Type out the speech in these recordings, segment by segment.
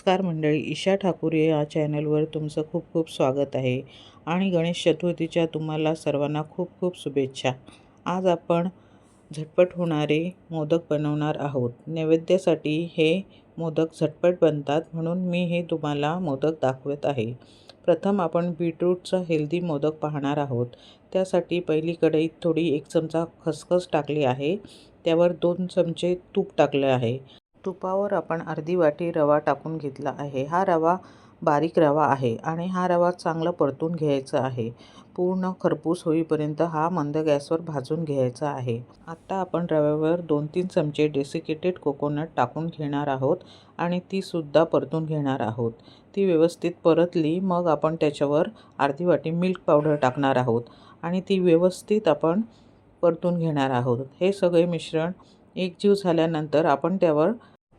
नमस्कार मंडळी ईशा ठाकूर या चॅनलवर तुमचं खूप खूप स्वागत आहे आणि गणेश चतुर्थीच्या तुम्हाला सर्वांना खूप खूप शुभेच्छा. आज आपण झटपट होणारे मोदक बनवणार आहोत. नैवेद्यासाठी हे मोदक झटपट बनतात म्हणून मी हे तुम्हाला मोदक दाखवत आहे. प्रथम आपण बीटरूटचा हेल्दी मोदक पाहणार आहोत. त्यासाठी पहिली कढईत थोडी एक चमचा खसखस टाकली आहे. त्यावर दोन चमचे तूप टाकले आहे. तुपावर आपण अर्धी वाटी रवा टाकून घेतला आहे. हा रवा बारीक रवा आहे आणि हा रवा चांगला परतून घ्यायचा आहे. पूर्ण खरपूस होईपर्यंत हा मंद गॅसवर भाजून घ्यायचा आहे. आत्ता आपण रव्यावर दोन तीन चमचे डेसिकेटेड कोकोनट टाकून घेणार आहोत आणि तीसुद्धा परतून घेणार आहोत. ती व्यवस्थित परतली मग आपण त्याच्यावर अर्धी वाटी मिल्क पावडर टाकणार आहोत आणि ती व्यवस्थित आपण परतून घेणार आहोत. हे सगळे मिश्रण एकजीव झाल्यानंतर आपण त्यावर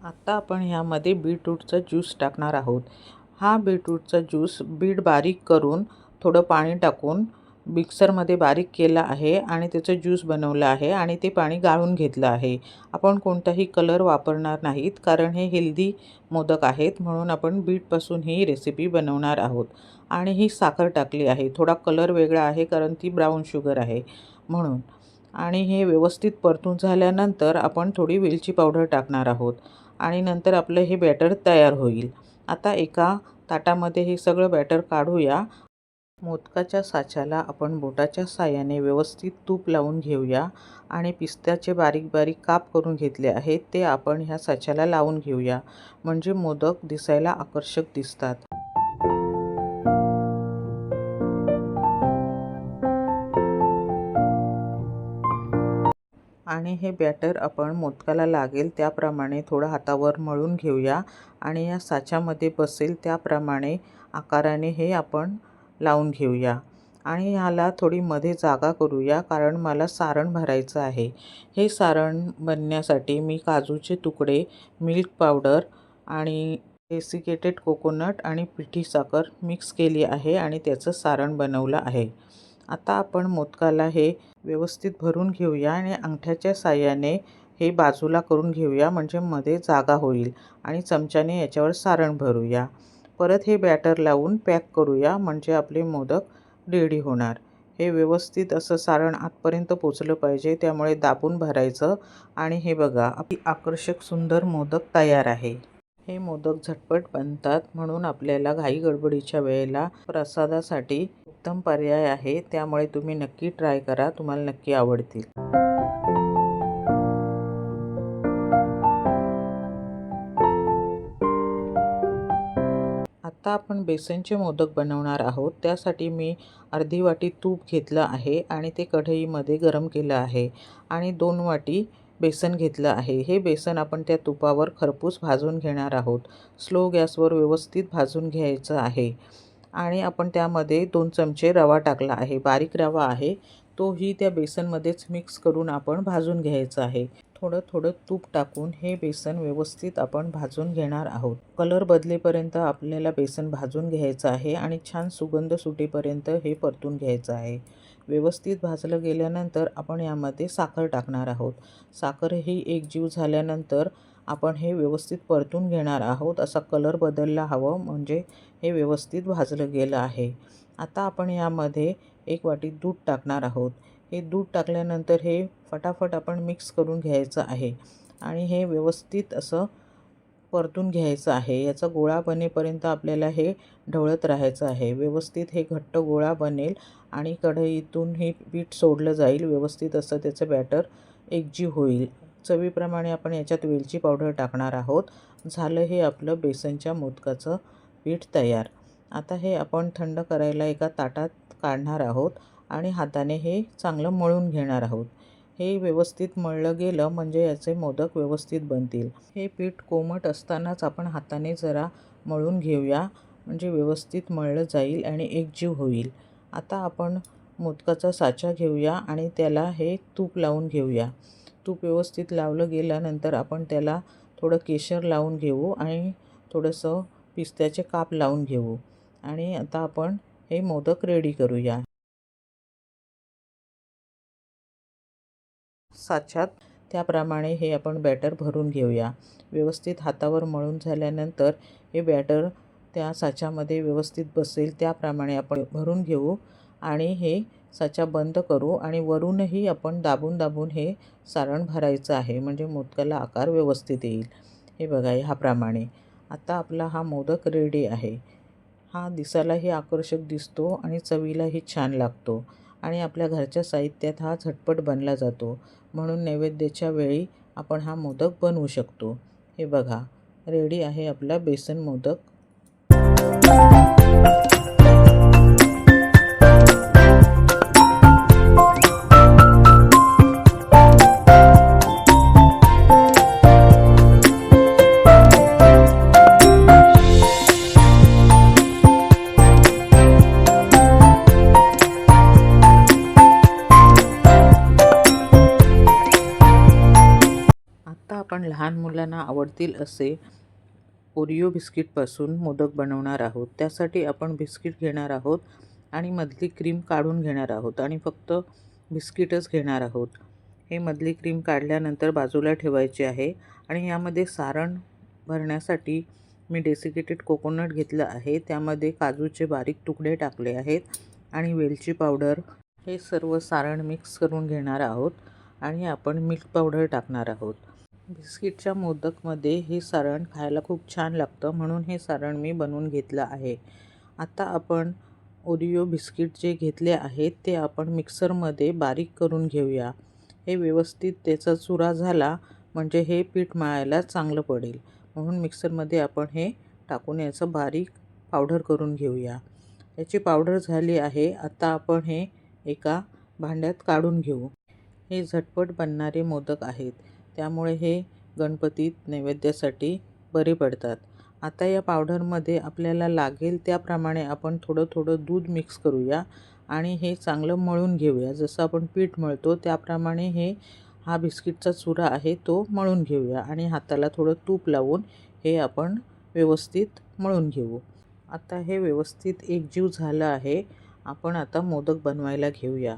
आत्ता आपण ह्यामध्ये बीटरूटचा ज्यूस टाकणार आहोत. हा बीटरूटचा ज्यूस बीट बारीक करून थोडं पाणी टाकून मिक्सरमध्ये बारीक केला आहे आणि त्याचं ज्यूस बनवलं आहे आणि ते पाणी गाळून घेतलं आहे. आपण कोणताही कलर वापरणार नाहीत कारण हे हेल्दी मोदक आहेत म्हणून आपण बीटपासून ही रेसिपी बनवणार आहोत. आणि ही साखर टाकली आहे. थोडा कलर वेगळा आहे कारण ती ब्राऊन शुगर आहे म्हणून. आणि हे व्यवस्थित परतून झाल्यानंतर आपण थोडी वेलची पावडर टाकणार आहोत. आणि नंतर आपलं हे बॅटर तयार होईल. आता एका ताटामध्ये हे सगळं बॅटर काढूया. मोदकाच्या साच्याला आपण बोटाच्या साह्याने व्यवस्थित तूप लावून घेऊया आणि पिस्त्याचे बारीक बारीक काप करून घेतले आहेत ते आपण ह्या साच्याला लावून घेऊया. म्हणजे मोदक दिसायला आकर्षक दिसतात. आणि हे बॅटर आपण मोदकाला लागेल त्याप्रमाणे थोडं हातावर मळून घेऊया आणि या साच्यामध्ये बसेल त्याप्रमाणे आकाराने हे आपण लावून घेऊया. आणि ह्याला थोडी मध्ये जागा करूया कारण मला सारण भरायचं आहे. हे सारण बनण्यासाठी मी काजूचे तुकडे मिल्क पावडर आणि डेसिकेटेड कोकोनट आणि पिठी साखर मिक्स केली आहे आणि त्याचं सारण बनवलं आहे. आता आपण मोदकाला हे व्यवस्थित भरून घेऊया आणि अंगठ्याच्या साह्याने हे बाजूला करून घेऊया म्हणजे मध्ये जागा होईल आणि चमच्याने याच्यावर सारण भरूया. परत हे बॅटर लावून पॅक करूया म्हणजे आपले मोदक रेडी होणार. हे व्यवस्थित असं सारण आतपर्यंत पोचलं पाहिजे त्यामुळे दाबून भरायचं. आणि हे बघा आपली आकर्षक सुंदर मोदक तयार आहे. हे मोदक झटपट बनतात म्हणून आपल्याला घाई गडबडीच्या वेळेला प्रसादासाठी उत्तम पर्याय आहे. त्यामुळे तुम्ही नक्की ट्राय करा. तुम्हाला नक्की आवडतील. आता आपण बेसनचे मोदक बनवणार आहोत. त्यासाठी मी अर्धी वाटी तूप घेतलं आहे आणि ते कढईमध्ये गरम केलं आहे. आणि दोन वाटी बेसन घेतलं आहे. हे बेसन आपण त्या तुपावर खरपूस भाजून घेणार आहोत. स्लो गॅसवर व्यवस्थित भाजून घ्यायचं आहे. आणि आपण त्यामध्ये दोन चमचे रवा टाकला आहे. बारीक रवा आहे. तोही त्या बेसनमध्येच मिक्स करून आपण भाजून घ्यायचं आहे. थोडं थोडं तूप टाकून हे बेसन व्यवस्थित आपण भाजून घेणार आहोत. कलर बदलेपर्यंत आपल्याला बेसन भाजून घ्यायचं आहे आणि छान सुगंध सुटेपर्यंत हे परतून घ्यायचं आहे. व्यवस्थित भाजलं गेल्यानंतर आपण यामध्ये साखर टाकणार आहोत. साखर ही एकजीव झाल्यानंतर आपण हे व्यवस्थित परतून घेणार आहोत. असा कलर बदलला हवं म्हणजे हे व्यवस्थित भाजलं गेलं आहे. आता आपण यामध्ये एक वाटी दूध टाकणार आहोत. हे दूध टाकल्यानंतर हे फटाफट आपण मिक्स करून घ्यायचं आहे. आणि हे व्यवस्थित असं परतून घ्यायचं आहे. याचा गोळा बनेपर्यंत आपल्याला हे ढवळत राहायचं आहे. व्यवस्थित हे घट्ट गोळा बनेल आणि कढईतून हे पीठ सोडलं जाईल. व्यवस्थित असं त्याचं बॅटर एकजीव होईल. चवीप्रमाणे आपण याच्यात वेलची पावडर टाकणार आहोत. झालं हे आपलं बेसनच्या मोदकाचं पीठ तयार. आता हे आपण थंड करायला एका ताटात काढणार आहोत. आणि हाताने हे चांगलं मळून घेणार आहोत. हे व्यवस्थित मळलं गेलं म्हणजे याचे मोदक व्यवस्थित बनतील. हे पीठ कोमट असतानाच आपण हाताने जरा मळून घेऊया. म्हणजे व्यवस्थित मळलं जाईल आणि एकजीव होईल. आता आपण मोदकाचा साचा घेऊया आणि त्याला हे तूप लावून घेऊया. तूप व्यवस्थित लावलं गेल्यानंतर आपण त्याला थोडं केशर लावून घेऊ आणि थोडंसं पिस्त्याचे काप लावून घेऊ. आणि आता आपण हे मोदक रेडी करूया. साच्यात. त्याप्रमाणे हे आपण बॅटर भरून घेऊया. व्यवस्थित हातावर मळून झाल्यानंतर हे बॅटर त्या साच्यामध्ये व्यवस्थित बसेल त्याप्रमाणे आपण भरून घेऊ आणि हे साचा बंद करू आणि वरूनही आपण दाबून दाबून हे सारण भरायचं आहे म्हणजे मोदकाला आकार व्यवस्थित येईल. हे बघा ह्याप्रमाणे. आता आपला हा मोदक रेडी आहे. हा दिसायलाही आकर्षक दिसतो आणि चवीलाही छान लागतो. आणि आपल्या घरच्या साहित्यात हा झटपट बनला जातो. म्हणून नैवेद्याच्या वेळी आपण हा मोदक बनवू शकतो. हे बघा रेडी आहे आपला बेसन मोदक. मुलांना आवडतील असे ओरिओ बिस्किटपासून मोदक बनवणार आहोत. त्यासाठी आपण बिस्किट घेणार आहोत आणि मधली क्रीम काढून घेणार आहोत आणि फक्त बिस्किटच घेणार आहोत. हे मधली क्रीम काढल्यानंतर बाजूला ठेवायचे आहे आणि यामध्ये सारण भरण्यासाठी मी डेसिकेटेड कोकोनट घेतलं आहे. त्यामध्ये काजूचे बारीक तुकडे टाकले आहेत आणि वेलची पावडर हे सर्व सारण मिक्स करून घेणार आहोत आणि आपण मिल्क पावडर टाकणार आहोत. बिस्किटच्या मोदकमध्ये हे सारण खायला खूप छान लागतं म्हणून हे सारण मी बनवून घेतलं आहे. आता आपण ओरिओ बिस्किट जे घेतले आहेत ते आपण मिक्सरमध्ये बारीक करून घेऊया. हे व्यवस्थित त्याचा चुरा झाला म्हणजे हे पीठ मळायला चांगलं पडेल. म्हणून मिक्सरमध्ये आपण हे टाकून याचं बारीक पावडर करून घेऊया. याची पावडर झाली आहे आता आपण हे एका भांड्यात काढून घेऊ. हे झटपट बनणारे मोदक आहेत. त्यामुळे हे गणपतीत नैवेद्यासाठी बरे पडतात. आता या पावडरमध्ये आपल्याला लागेल त्याप्रमाणे आपण थोडं थोडं दूध मिक्स करूया आणि हे चांगलं मळून घेऊया. जसं आपण पीठ मळतो त्याप्रमाणे हे हा बिस्किटचा चुरा आहे तो मळून घेऊया आणि हाताला थोडं तूप लावून हे आपण व्यवस्थित मळून घेऊ. आता हे व्यवस्थित एकजीव झालं आहे. आपण आता मोदक बनवायला घेऊया.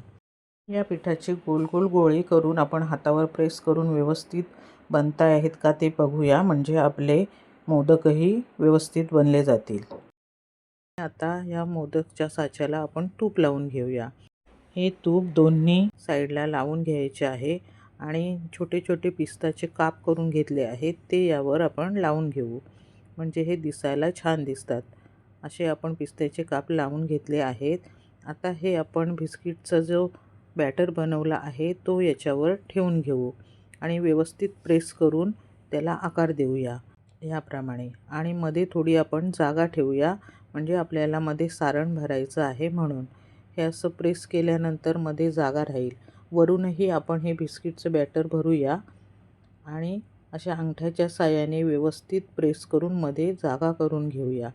या पिठाची गोल गोल गोळी करून आपण हातावर प्रेस करून व्यवस्थित बनता आहेत का ते बघूया. म्हणजे आपले मोदकही व्यवस्थित बनले जातील. आता या मोदकच्या साच्याला आपण तूप लावून घेऊया. हे तूप दोन्ही साईडला लावून घ्यायचे आहे आणि छोटे छोटे पिस्ताचे काप करून घेतले आहेत. ते यावर आपण लावून घेऊ. म्हणजे हे दिसायला छान दिसतात. असे आपण पिस्त्याचे काप लावून घेतले आहेत. आता हे आपण बिस्किटचा जो बॅटर बनवला आहे तो याच्यावर ठेवून घेऊ आणि व्यवस्थित प्रेस करून त्याला आकार देऊया ह्याप्रमाणे आणि मध्ये थोडी आपण जागा ठेवूया म्हणजे आपल्याला मध्ये सारण भरायचं आहे म्हणून. हे असं प्रेस केल्यानंतरमध्ये जागा राहील. वरूनही आपण हे बिस्किटचं बॅटर भरूया आणि अशा अंगठ्याच्या साह्याने व्यवस्थित प्रेस करून मध्ये जागा करून घेऊया.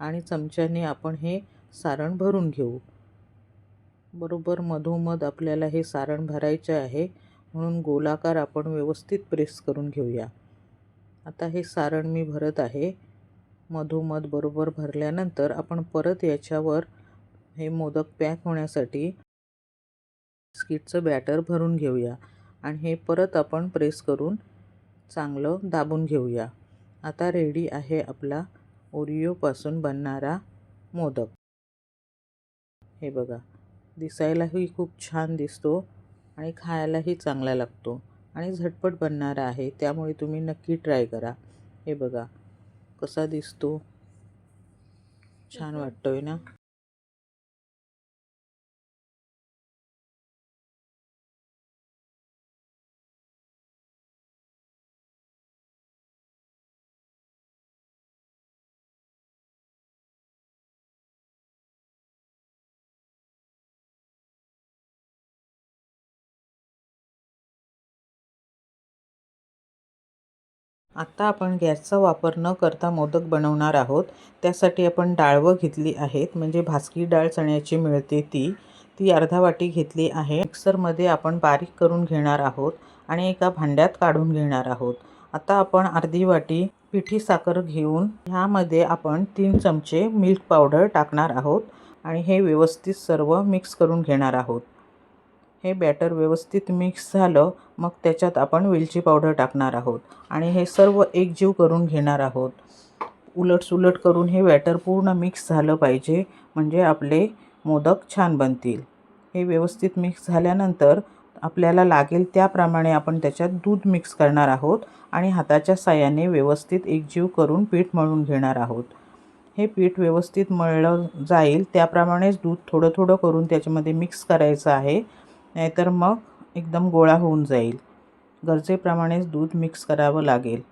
आणि चमच्याने आपण हे सारण भरून घेऊ. बरोबर मधोमध आपल्याला हे सारण भरायचे आहे म्हणून गोलाकार आपण व्यवस्थित प्रेस करून घेऊया. आता हे सारण मी भरत आहे. मधोमध बरोबर भरल्यानंतर आपण परत याच्यावर हे मोदक पॅक होण्यासाठी बिस्किटचं बॅटर भरून घेऊया आणि हे परत आपण प्रेस करून चांगलं दाबून घेऊया. आता रेडी आहे आपला ओरिओपासून बनणारा मोदक. हे बघा. दिसायलाही खूप छान दिसतो आणि खायलाही चांगला लागतो आणि झटपट बनणारा आहे त्यामुळे तुम्ही नक्की ट्राय करा. हे बघा कसा दिसतो? छान वाटतो आहे ना? आता आपण गॅसचा वापर न करता मोदक बनवणार आहोत. त्यासाठी आपण डाळवं घेतली आहेत. म्हणजे भासकी डाळ चण्याची मिळते ती. ती अर्धा वाटी घेतली आहे. मिक्सरमध्ये आपण बारीक करून घेणार आहोत आणि एका भांड्यात काढून घेणार आहोत. आता आपण अर्धी वाटी पिठी साखर घेऊन ह्यामध्ये आपण तीन चमचे मिल्क पावडर टाकणार आहोत आणि हे व्यवस्थित सर्व मिक्स करून घेणार आहोत. हे बॅटर व्यवस्थित मिक्स झालं मग त्याच्यात आपण वेलची पावडर टाकणार आहोत आणि हे सर्व एकजीव करून घेणार आहोत. उलटसुलट करून हे बॅटर पूर्ण मिक्स झालं पाहिजे म्हणजे आपले मोदक छान बनतील. हे व्यवस्थित मिक्स झाल्यानंतर आपल्याला लागेल त्याप्रमाणे आपण त्याच्यात दूध मिक्स करणार आहोत आणि हाताच्या साह्याने व्यवस्थित एकजीव करून पीठ मळून घेणार आहोत. हे पीठ व्यवस्थित मळलं जाईल त्याप्रमाणेच दूध थोडं थोडं करून त्याच्यामध्ये मिक्स करायचं आहे. नाहीतर मग एकदम गोळा होऊन जाईल. गरजेप्रमाणेच दूध मिक्स करावं लागेल.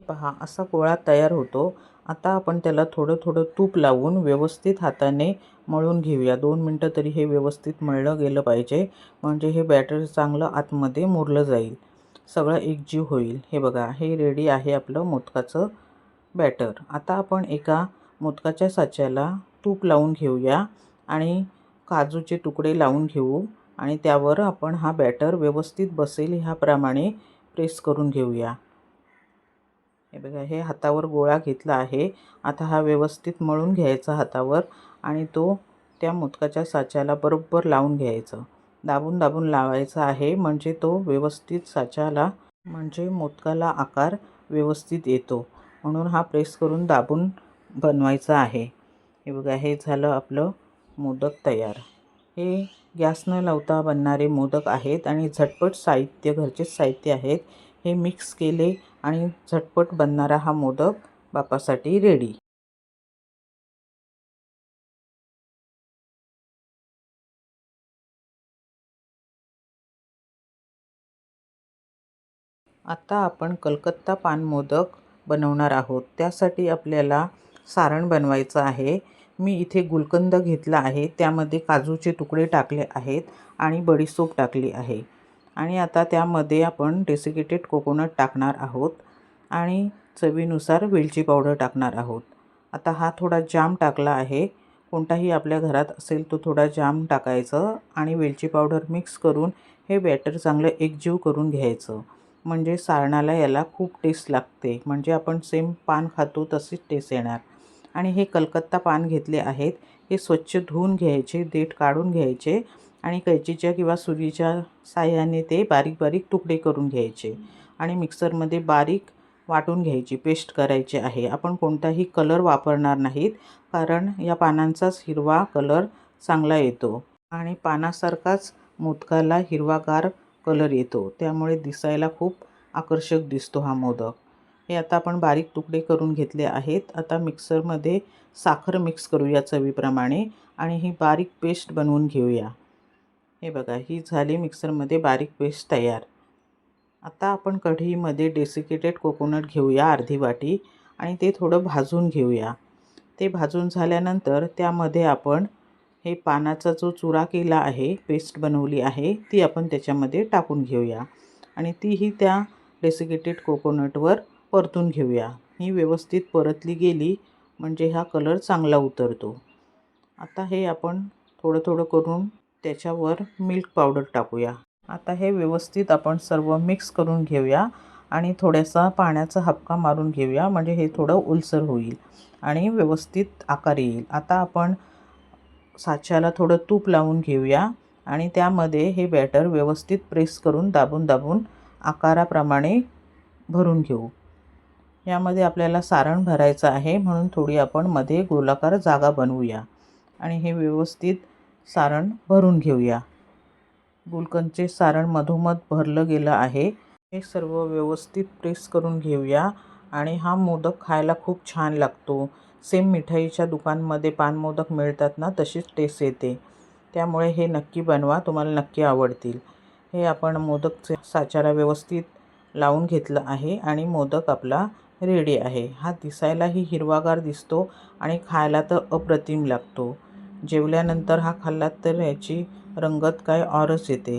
पहा असा गोळा तयार होतो. आता आपण त्याला थोडं थोडं तूप लावून व्यवस्थित हाताने मळून घेऊया. दोन मिनटं तरी हे व्यवस्थित मळलं गेलं पाहिजे. म्हणजे हे बॅटर चांगलं आतमध्ये मुरलं जाईल. सगळं एकजीव होईल. हे बघा हे रेडी आहे आपलं मोदकाचं बॅटर आता आपण एका मोदकाच्या साच्याला तूप लावून घेऊया. आणि काजूचे तुकडे लावून घेऊ आणि त्यावर आपण हा बॅटर व्यवस्थित बसेल ह्याप्रमाणे प्रेस करून घेऊया. हे बघा हे हातावर गोळा घेतला आहे. आता हा व्यवस्थित मळून घ्यायचा हातावर आणि तो त्या मोदकाच्या साच्याला बरोबर लावून घ्यायचं. दाबून दाबून लावायचा आहे म्हणजे तो व्यवस्थित साच्याला म्हणजे मोदकाला आकार व्यवस्थित येतो. म्हणून हा प्रेस करून दाबून बनवायचा आहे. हे बघा हे झालं आपलं मोदक तयार. हे गॅस न लावता बनणारे मोदक आहेत आणि झटपट साहित्य घरचेच साहित्य आहेत. हे मिक्स केले आणि झटपट बनणारा हा मोदक बापासाठी रेडी आता आपण कलकत्ता पान मोदक बनवणार आहोत. त्यासाठी आपल्याला सारण बनवायचं आहे. मी इथे गुलकंद घेतला आहे. त्यामध्ये काजूचे तुकडे टाकले आहेत आणि बडीसोप टाकली आहे. आणि आता त्यामध्ये आपण डेसिकेटेड कोकोनट टाकणार आहोत आणि चवीनुसार वेलची पावडर टाकणार आहोत. आता हा थोडा जाम टाकला आहे. कोणताही आपल्या घरात असेल तो थोडा जाम टाकायचं आणि वेलची पावडर मिक्स करून हे बॅटर चांगलं एकजीव करून घ्यायचं. म्हणजे सारणाला याला खूप टेस्ट लागते. म्हणजे आपण सेम पान खातो तशीच टेस्ट येणार. आणि हे कलकत्ता पान घेतले आहेत. हे स्वच्छ धुवून घ्यायचे देठ काढून घ्यायचे आणि कैचीच्या किंवा सुरीच्या साह्याने ते बारीक बारीक तुकडे करून घ्यायचे आणि मिक्सरमध्ये बारीक वाटून घ्यायची पेस्ट करायची आहे. आपण कोणताही कलर वापरणार नाहीत कारण या पानांचाच हिरवा कलर चांगला येतो आणि पानासारखाच मोदकाला हिरवागार कलर येतो. त्यामुळे दिसायला खूप आकर्षक दिसतो हा मोदक. हे आता आपण बारीक तुकडे करून घेतले आहेत. आता मिक्सरमध्ये साखर मिक्स करूया चवीप्रमाणे आणि ही बारीक पेस्ट बनवून घेऊया. हे बघा ही झाली मिक्सरमध्ये बारीक पेस्ट तयार. आता आपण कढईमध्ये डेसिकेटेड कोकोनट घेऊया अर्धी वाटी आणि ते थोडं भाजून घेऊया. ते भाजून झाल्यानंतर त्यामध्ये आपण हे पानाचा जो चुरा केला आहे पेस्ट बनवली आहे ती आपण त्याच्यामध्ये टाकून घेऊया. आणि तीही त्या डेसिकेटेड कोकोनटवर परतून घेऊया. ही व्यवस्थित परतली गेली म्हणजे हा कलर चांगला उतरतो. आता हे आपण थोडं थोडं करून त्याच्यावर मिल्क पावडर टाकूया. आता हे व्यवस्थित आपण सर्व मिक्स करून घेऊया आणि थोड्यासा पाण्याचा हपका मारून घेऊया म्हणजे हे थोडं उलसर होईल आणि व्यवस्थित आकार येईल. आता आपण साच्याला थोडं तूप लावून घेऊया आणि त्यामध्ये हे बॅटर व्यवस्थित प्रेस करून दाबून दाबून आकाराप्रमाणे भरून घेऊ. यामध्ये आपल्याला सारण भरायचं आहे म्हणून थोडी आपण मध्ये गोलाकार जागा बनवूया. आणि हे व्यवस्थित सारण भरून घेऊया. गुलकंदचे सारण मधोमध भरलं गेलं आहे. हे सर्व व्यवस्थित प्रेस करून घेऊया. आणि हा मोदक खायला खूप छान लागतो. सेम मिठाईच्या दुकानमध्ये पानमोदक मिळतात ना तशीच टेस्ट येते. त्यामुळे हे नक्की बनवा तुम्हाला नक्की आवडतील. हे आपण मोदक साच्याला व्यवस्थित लावून घेतलं आहे आणि मोदक आपला रेडी आहे. हा दिसायलाही हिरवागार दिसतो आणि खायला तर अप्रतिम लागतो. जेवल्यानंतर हा खाल्लात तर याची रंगत काय औरच येते.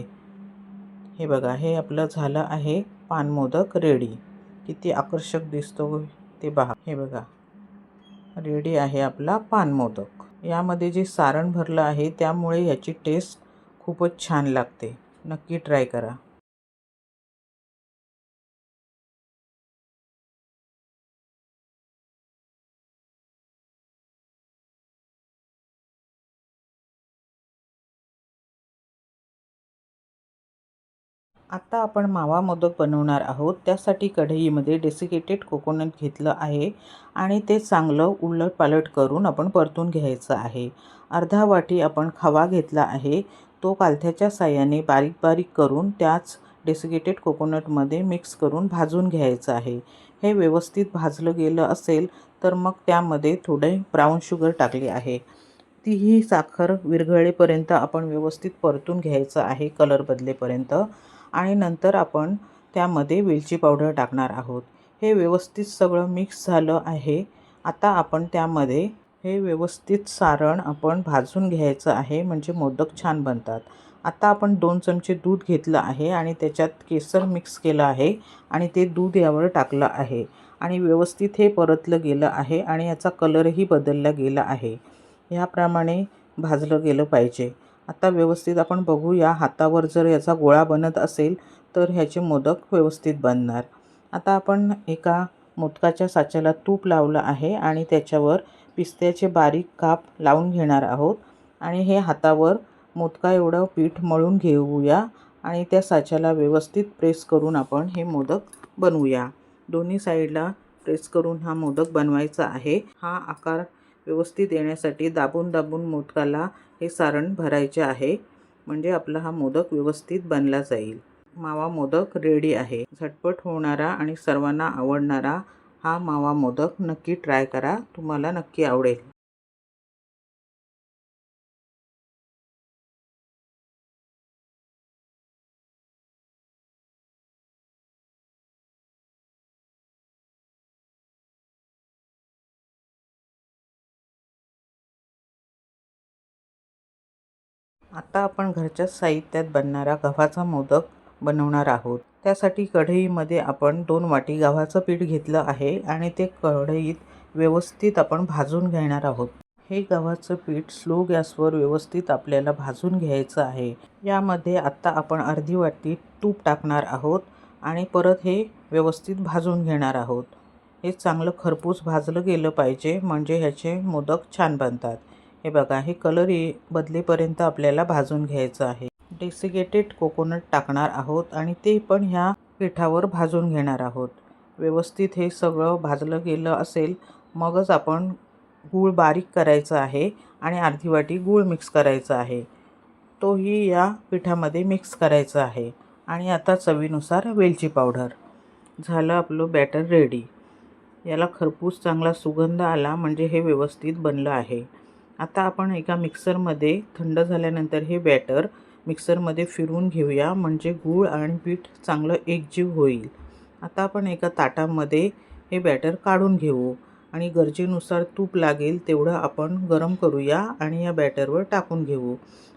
हे बघा हे आपलं झालं आहे पानमोदक रेडी. किती आकर्षक दिसतो ते पहा हे बघा रेडी आहे आपला पानमोदक. यामध्ये जे सारण भरलं आहे त्यामुळे याची टेस्ट खूपच छान लागते. नक्की ट्राय करा. आता आपण मावा मोदक बनवणार आहोत. त्यासाठी कढईमध्ये डेसिकेटेड कोकोनट घेतलं आहे आणि ते चांगलं उलट पालट करून आपण परतून घ्यायचं आहे. अर्धा वाटी आपण खवा घेतला आहे. तो कालथ्याच्या साह्याने बारीक बारीक करून त्याच डेसिकेटेड कोकोनटमध्ये मिक्स करून भाजून घ्यायचं आहे. हे व्यवस्थित भाजलं गेलं असेल तर मग त्यामध्ये थोडे ब्राऊन शुगर टाकले आहे. तीही साखर विरघळेपर्यंत आपण व्यवस्थित परतून घ्यायचं आहे कलर बदलेपर्यंत. आणि नंतर आपण त्यामध्ये वेलची पावडर टाकणार आहोत. हे व्यवस्थित सगळं मिक्स झालं आहे. आता आपण त्यामध्ये हे व्यवस्थित सारण आपण भाजून घ्यायचं आहे म्हणजे मोदक छान बनतात. आता आपण दोन चमचे दूध घेतलं आहे आणि त्याच्यात केसर मिक्स केलं आहे आणि ते दूध यावर टाकलं आहे. आणि व्यवस्थित हे परतलं गेलं आहे आणि याचा कलरही बदलला गेला आहे. ह्याप्रमाणे भाजलं गेलं पाहिजे. आता व्यवस्थित आपण बघूया हातावर जर याचा गोळा बनत असेल तर ह्याचे मोदक व्यवस्थित बनणार. आता आपण एका मोदकाच्या साच्याला तूप लावलं आहे आणि त्याच्यावर पिस्त्याचे बारीक काप लावून घेणार आहोत. आणि हे हातावर मोदका एवढं पीठ मळून घेऊया आणि त्या साच्याला व्यवस्थित प्रेस करून आपण हे मोदक बनवूया. दोन्ही साईडला प्रेस करून हा मोदक बनवायचा आहे. हा आकार व्यवस्थित येण्यासाठी दाबून दाबून मोदकाला हे सारण भरायचे आहे म्हणजे आपला हा मोदक व्यवस्थित बनला जाईल. मावा मोदक रेडी आहे. झटपट होणारा आणि सर्वांना आवडणारा हा मावा मोदक नक्की ट्राय करा. तुम्हाला नक्की आवडेल. आता आपण घरच्याच साहित्यात बनणारा गव्हाचा मोदक बनवणार आहोत. त्यासाठी कढईमध्ये आपण दोन वाटी गव्हाचं पीठ घेतलं आहे आणि ते कढईत व्यवस्थित आपण भाजून घेणार आहोत. हे गव्हाचं पीठ स्लो गॅसवर व्यवस्थित आपल्याला भाजून घ्यायचं आहे. यामध्ये आत्ता आपण अर्धी वाटी तूप टाकणार आहोत आणि परत हे व्यवस्थित भाजून घेणार आहोत. हे चांगलं खरपूस भाजलं गेलं पाहिजे म्हणजे ह्याचे मोदक छान बनतात. हे बघा हे कलर बदलेपर्यंत आपल्याला भाजून घ्यायचं आहे. डेसिकेटेड कोकोनट टाकणार आहोत आणि ते पण ह्या पिठावर भाजून घेणार आहोत. व्यवस्थित हे सगळं भाजलं गेलं असेल मगच आपण गूळ बारीक करायचं आहे आणि अर्धी वाटी गूळ मिक्स करायचा आहे. तोही या पिठामध्ये मिक्स करायचा आहे. आणि आता चवीनुसार वेलची पावडर झालं आपलं बॅटर रेडी याला खरपूस चांगला सुगंध आला म्हणजे हे व्यवस्थित बनलं आहे. आता आपण एका मिक्सरमध्ये थंड झाल्यानंतर हे बॅटर मिक्सरमध्ये फिरवून घेऊया म्हणजे गूळ आणि पीठ चांगलं एकजीव होईल. आता आपण एका ताटामध्ये हे बॅटर काढून घेऊ आणि गरजेनुसार तूप लागेल तेवढं आपण गरम करूया आणि या बॅटरवर टाकून घेऊ.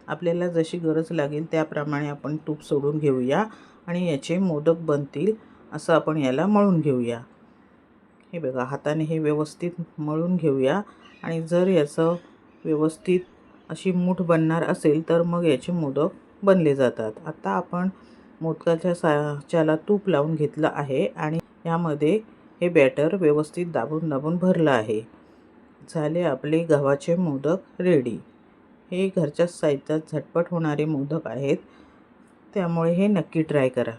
आपल्याला जशी गरज लागेल त्याप्रमाणे आपण तूप सोडून घेऊया आणि याचे मोदक बनतील असं आपण याला मळून घेऊया. हे बघा हाताने हे व्यवस्थित मळून घेऊया आणि जर याचं व्यवस्थित अशी मूठ बनणार असेल तर मग याचे मोदक बनले जातात. आता आपण मोदकाच्या साच्याला तूप लावून घेतलं आहे आणि यामध्ये हे बॅटर व्यवस्थित दाबून दाबून भरलं आहे. झाले आपले गव्हाचे मोदक रेडी हे घरच्याच साहित्यात झटपट होणारे मोदक आहेत. त्यामुळे हे नक्की ट्राय करा.